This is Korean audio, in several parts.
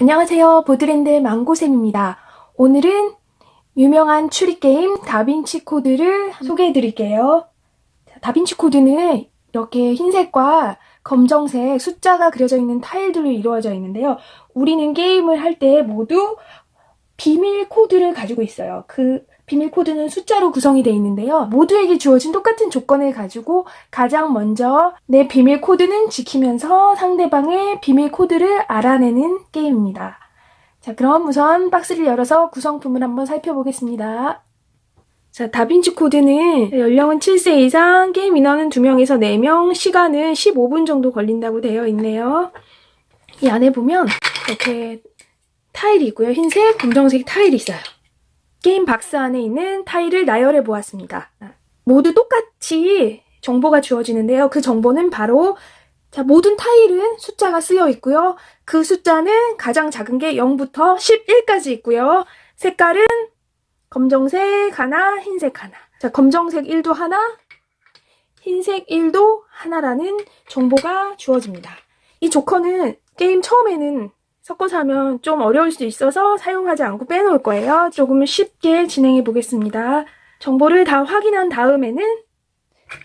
안녕하세요. 보드랜드의 망고쌤입니다. 오늘은 유명한 추리게임 다빈치 코드를 소개해 드릴게요. 자, 다빈치 코드는 이렇게 흰색과 검정색 숫자가 그려져 있는 타일들로 이루어져 있는데요. 우리는 게임을 할 때 모두 비밀 코드를 가지고 있어요. 그 비밀 코드는 숫자로 구성이 되어 있는데요. 모두에게 주어진 똑같은 조건을 가지고 가장 먼저 내 비밀 코드는 지키면서 상대방의 비밀 코드를 알아내는 게임입니다. 자, 그럼 우선 박스를 열어서 구성품을 한번 살펴보겠습니다. 자, 다빈치 코드는 연령은 7세 이상, 게임 인원은 2명에서 4명, 시간은 15분 정도 걸린다고 되어 있네요. 이 안에 보면 이렇게 타일이 있고요. 흰색, 검정색 타일이 있어요. 게임 박스 안에 있는 타일을 나열해 보았습니다. 모두 똑같이 정보가 주어지는데요. 그 정보는 바로 자, 모든 타일은 숫자가 쓰여 있고요. 그 숫자는 가장 작은 게 0부터 11까지 있고요. 색깔은 검정색 하나, 흰색 하나. 자, 검정색 1도 하나, 흰색 1도 하나라는 정보가 주어집니다. 이 조커는 게임 처음에는 섞어서 하면 좀 어려울 수 있어서 사용하지 않고 빼놓을 거예요. 조금 쉽게 진행해 보겠습니다. 정보를 다 확인한 다음에는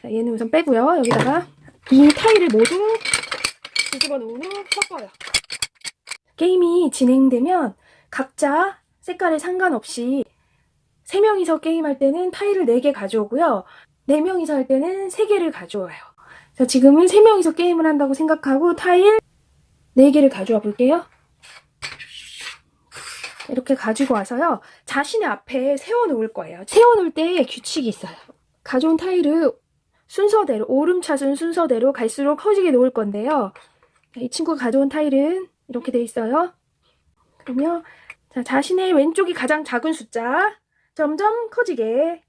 자, 얘는 우선 빼고요. 여기다가 이 타일을 모두 뒤집어 놓은 후 섞어요. 게임이 진행되면 각자 색깔에 상관없이 3명이서 게임할 때는 타일을 4개 가져오고요. 4명이서 할 때는 3개를 가져와요. 자, 지금은 3명이서 게임을 한다고 생각하고 타일 4개를 가져와 볼게요. 이렇게 가지고 와서요. 자신의 앞에 세워놓을 거예요. 세워놓을 때 규칙이 있어요. 가져온 타일을 순서대로, 오름차순 순서대로 갈수록 커지게 놓을 건데요. 이 친구가 가져온 타일은 이렇게 돼 있어요. 그러면 자, 자신의 왼쪽이 가장 작은 숫자 점점 커지게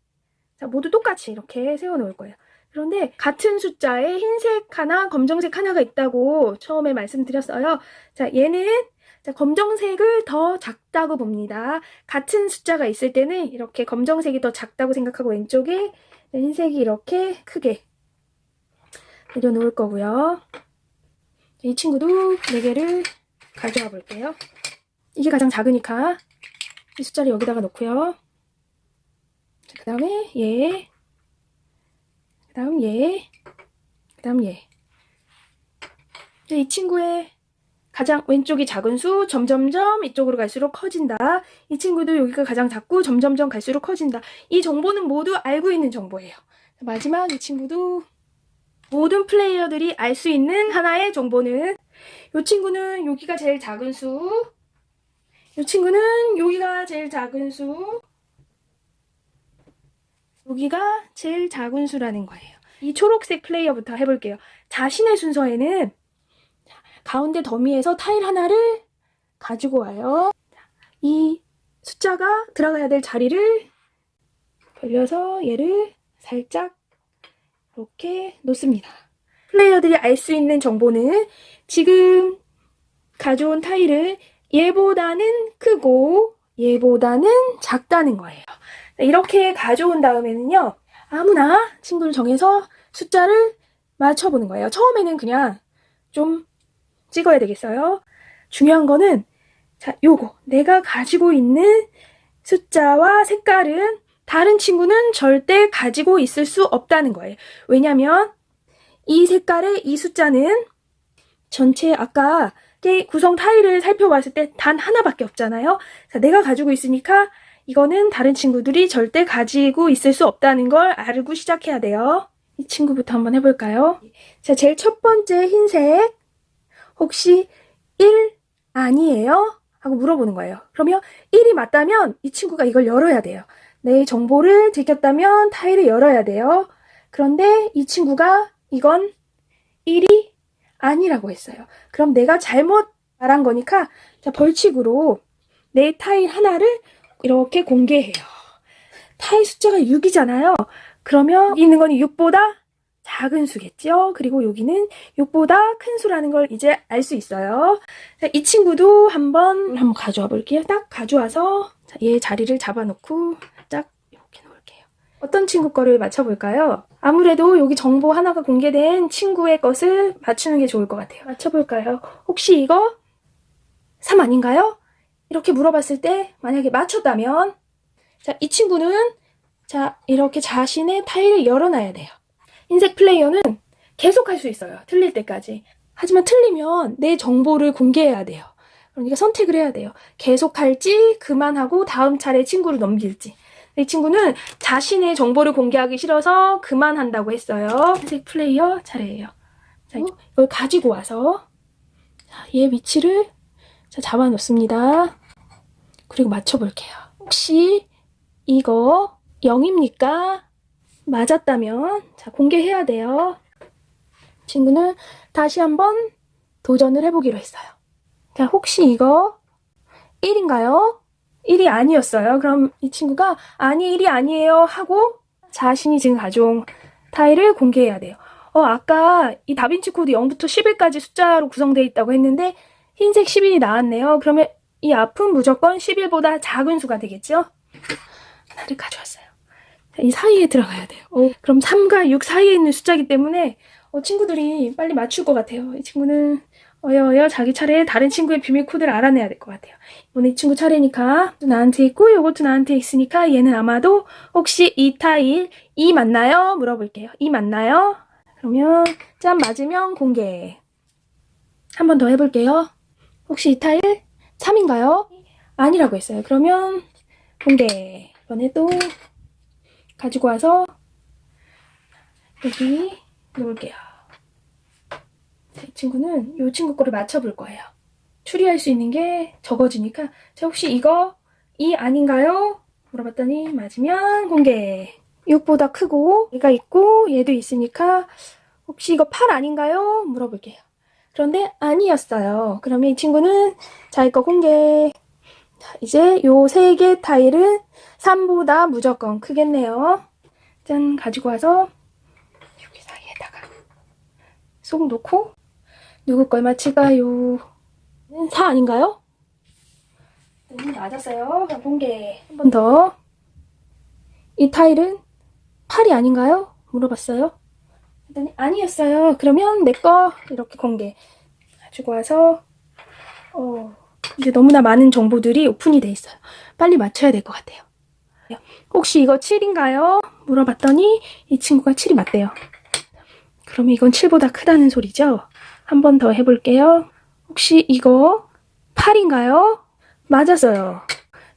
자, 모두 똑같이 이렇게 세워놓을 거예요. 그런데 같은 숫자에 흰색 하나, 검정색 하나가 있다고 처음에 말씀드렸어요. 자, 얘는 자, 검정색을 더 작다고 봅니다. 같은 숫자가 있을 때는 이렇게 검정색이 더 작다고 생각하고 왼쪽에 흰색이 이렇게 크게 내려놓을 거고요. 이 친구도 4개를 가져와 볼게요. 이게 가장 작으니까 이 숫자를 여기다가 놓고요. 그 다음에 얘, 그 다음 얘, 그 다음 얘. 네, 이 친구의 가장 왼쪽이 작은 수 점점점 이쪽으로 갈수록 커진다. 이 친구도 여기가 가장 작고 점점점 갈수록 커진다. 이 정보는 모두 알고 있는 정보예요. 마지막 이 친구도 모든 플레이어들이 알 수 있는 하나의 정보는 이 친구는 여기가 제일 작은 수, 이 친구는 여기가 제일 작은 수, 여기가 제일 작은 수라는 거예요. 이 초록색 플레이어부터 해볼게요. 자신의 순서에는 가운데 더미에서 타일 하나를 가지고 와요. 이 숫자가 들어가야 될 자리를 벌려서 얘를 살짝 이렇게 놓습니다. 플레이어들이 알 수 있는 정보는 지금 가져온 타일은 얘보다는 크고 얘보다는 작다는 거예요. 이렇게 가져온 다음에는요. 아무나 친구를 정해서 숫자를 맞춰보는 거예요. 처음에는 그냥 좀 찍어야 되겠어요. 중요한 거는 자, 요거 내가 가지고 있는 숫자와 색깔은 다른 친구는 절대 가지고 있을 수 없다는 거예요. 왜냐면 이 색깔의 이 숫자는 전체 아까 구성 타일을 살펴봤을 때 단 하나밖에 없잖아요. 자, 내가 가지고 있으니까 이거는 다른 친구들이 절대 가지고 있을 수 없다는 걸 알고 시작해야 돼요. 이 친구부터 한번 해볼까요? 자, 제일 첫 번째 흰색 혹시 1 아니에요? 하고 물어보는 거예요. 그러면 1이 맞다면 이 친구가 이걸 열어야 돼요. 내 정보를 들켰다면 타일을 열어야 돼요. 그런데 이 친구가 이건 1이 아니라고 했어요. 그럼 내가 잘못 말한 거니까 자, 벌칙으로 내 타일 하나를 이렇게 공개해요. 타일 숫자가 6이잖아요. 그러면 있는 건 6보다 작은 수겠죠. 그리고 여기는 6보다 큰 수라는 걸 이제 알 수 있어요. 자, 이 친구도 한번 한번 가져와 볼게요. 딱 가져와서 자, 얘 자리를 잡아놓고 딱 이렇게 놓을게요. 어떤 친구 거를 맞춰볼까요? 아무래도 여기 정보 하나가 공개된 친구의 것을 맞추는 게 좋을 것 같아요. 맞춰볼까요? 혹시 이거 3 아닌가요? 이렇게 물어봤을 때 만약에 맞췄다면 자, 이 친구는 자, 이렇게 자신의 타일을 열어놔야 돼요. 흰색 플레이어는 계속 할 수 있어요. 틀릴 때까지. 하지만 틀리면 내 정보를 공개해야 돼요. 그러니까 선택을 해야 돼요. 계속 할지, 그만하고 다음 차례 친구를 넘길지. 이 친구는 자신의 정보를 공개하기 싫어서 그만한다고 했어요. 흰색 플레이어 차례예요. 자, 이걸 가지고 와서 자, 얘 위치를 자, 잡아놓습니다. 그리고 맞춰볼게요. 혹시 이거 0입니까? 맞았다면 자 공개해야 돼요. 친구는 다시 한번 도전을 해보기로 했어요. 자 혹시 이거 1인가요? 1이 아니었어요. 그럼 이 친구가 아니 1이 아니에요 하고 자신이 지금 가져온 타일을 공개해야 돼요. 어 아까 이 다빈치 코드 0부터 10일까지 숫자로 구성되어 있다고 했는데 흰색 10일이 나왔네요. 그러면 이 앞은 무조건 10일보다 작은 수가 되겠죠? 하나를 가져왔어요. 자, 이 사이에 들어가야 돼요. 어, 그럼 3과 6 사이에 있는 숫자이기 때문에 어, 친구들이 빨리 맞출 것 같아요. 이 친구는 어여어여 자기 차례에 다른 친구의 비밀 코드를 알아내야 될 것 같아요. 이번에 이 친구 차례니까 또 나한테 있고 요것도 나한테 있으니까 얘는 아마도 혹시 이 타일 2 맞나요? 물어볼게요. 2 맞나요? 그러면 짠 맞으면 공개. 한 번 더 해볼게요. 혹시 이 타일 3인가요? 아니라고 했어요. 그러면 공개. 이번에 또 가지고 와서 여기 놓을게요. 이 친구는 이 친구 거를 맞춰볼 거예요. 추리할 수 있는 게 적어지니까 자 혹시 이거 이 아닌가요? 물어봤더니 맞으면 공개. 6보다 크고 얘가 있고 얘도 있으니까 혹시 이거 8 아닌가요? 물어볼게요. 그런데 아니었어요. 그러면 이 친구는 자기 거 공개. 자, 이제 요 세 개 타일은 3보다 무조건 크겠네요. 짠, 가지고 와서 여기 사이에다가 쏙 놓고 누구 걸 맞힐까요? 4 아닌가요? 음, 맞았어요. 공개. 한 번 더. 이 타일은 8이 아닌가요? 물어봤어요. 그랬더니 아니었어요. 그러면 내 거 이렇게 공개. 가지고 와서 어, 이제 너무나 많은 정보들이 오픈이 돼 있어요. 빨리 맞춰야 될 것 같아요. 혹시 이거 7인가요? 물어봤더니 이 친구가 7이 맞대요. 그러면 이건 7보다 크다는 소리죠? 한 번 더 해볼게요. 혹시 이거 8인가요? 맞았어요.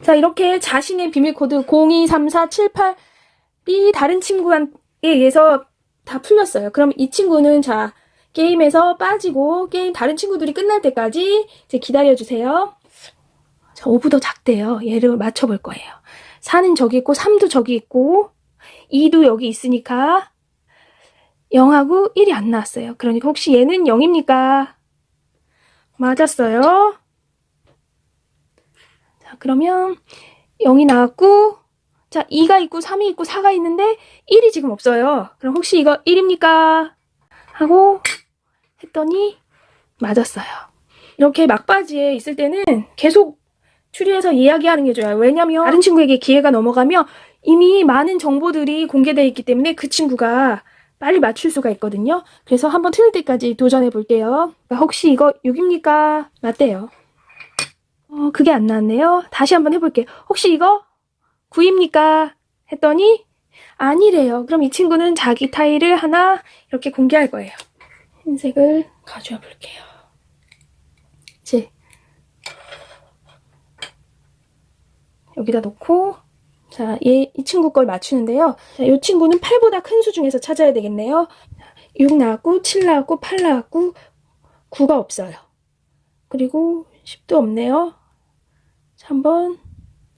자, 이렇게 자신의 비밀코드 023478이 다른 친구에 의해서 다 풀렸어요. 그럼 이 친구는 자, 게임에서 빠지고 게임 다른 친구들이 끝날 때까지 이제 기다려주세요. 자, 5부 더 작대요. 얘를 맞춰볼 거예요. 4는 저기 있고 3도 저기 있고 2도 여기 있으니까 0하고 1이 안 나왔어요. 그러니까 혹시 얘는 0입니까? 맞았어요. 자, 그러면 0이 나왔고 자, 2가 있고 3이 있고 4가 있는데 1이 지금 없어요. 그럼 혹시 이거 1입니까? 하고 했더니 맞았어요. 이렇게 막바지에 있을 때는 계속 추리해서 이야기하는 게 좋아요. 왜냐면 다른 친구에게 기회가 넘어가면 이미 많은 정보들이 공개되어 있기 때문에 그 친구가 빨리 맞출 수가 있거든요. 그래서 한번 틀릴 때까지 도전해 볼게요. 혹시 이거 6입니까? 맞대요. 어, 그게 안 나왔네요. 다시 한번 해볼게요. 혹시 이거 9입니까? 했더니 아니래요. 그럼 이 친구는 자기 타일을 하나 이렇게 공개할 거예요. 흰색을 가져와 볼게요. 이제 여기다 놓고 자, 얘, 이 친구 걸 맞추는데요. 자, 이 친구는 8보다 큰 수 중에서 찾아야 되겠네요. 6 나왔고, 7 나왔고, 8 나왔고, 9가 없어요. 그리고 10도 없네요. 자, 한번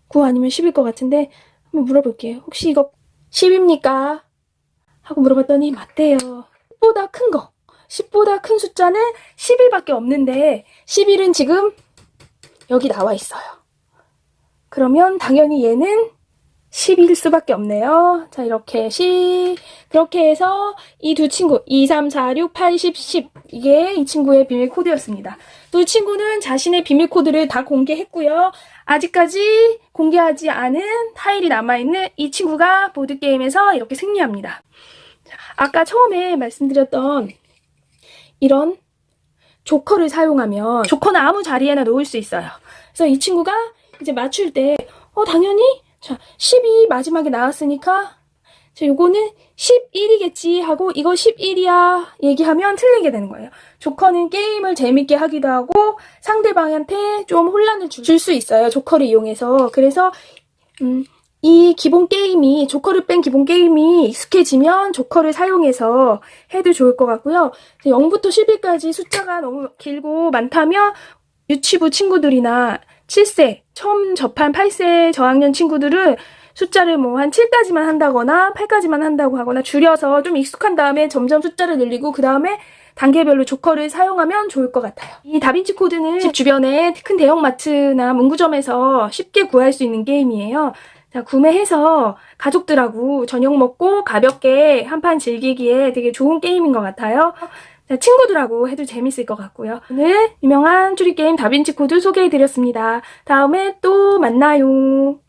9 아니면 10일 것 같은데 한번 물어볼게요. 혹시 이거 10입니까? 하고 물어봤더니 맞대요. 10보다 큰 거. 10보다 큰 숫자는 11밖에 없는데 11은 지금 여기 나와 있어요. 그러면 당연히 얘는 10일 수밖에 없네요. 자, 이렇게 10. 그렇게 해서 이 두 친구, 2, 3, 4, 6, 8, 10, 10. 이게 이 친구의 비밀 코드였습니다. 또 이 친구는 자신의 비밀 코드를 다 공개했고요. 아직까지 공개하지 않은 타일이 남아 있는 이 친구가 보드 게임에서 이렇게 승리합니다. 자, 아까 처음에 말씀드렸던 이런 조커를 사용하면 조커는 아무 자리에나 놓을 수 있어요. 그래서 이 친구가 이제 맞출 때, 어, 당연히, 자, 12 마지막에 나왔으니까, 자, 요거는 11이겠지 하고, 이거 11이야 얘기하면 틀리게 되는 거예요. 조커는 게임을 재밌게 하기도 하고, 상대방한테 좀 혼란을 줄 수 있어요. 조커를 이용해서. 그래서, 음, 이 기본 게임이, 조커를 뺀 기본 게임이 익숙해지면 조커를 사용해서 해도 좋을 것 같고요. 0부터 10일까지 숫자가 너무 길고 많다면 유치부 친구들이나 7세, 처음 접한 8세 저학년 친구들은 숫자를 뭐 한 7까지만 한다거나 8까지만 한다고 하거나 줄여서 좀 익숙한 다음에 점점 숫자를 늘리고 그 다음에 단계별로 조커를 사용하면 좋을 것 같아요. 이 다빈치 코드는 집 주변에 큰 대형마트나 문구점에서 쉽게 구할 수 있는 게임이에요. 자, 구매해서 가족들하고 저녁 먹고 가볍게 한판 즐기기에 되게 좋은 게임인 것 같아요. 자, 친구들하고 해도 재밌을 것 같고요. 오늘 유명한 추리게임 다빈치 코드 소개해드렸습니다. 다음에 또 만나요.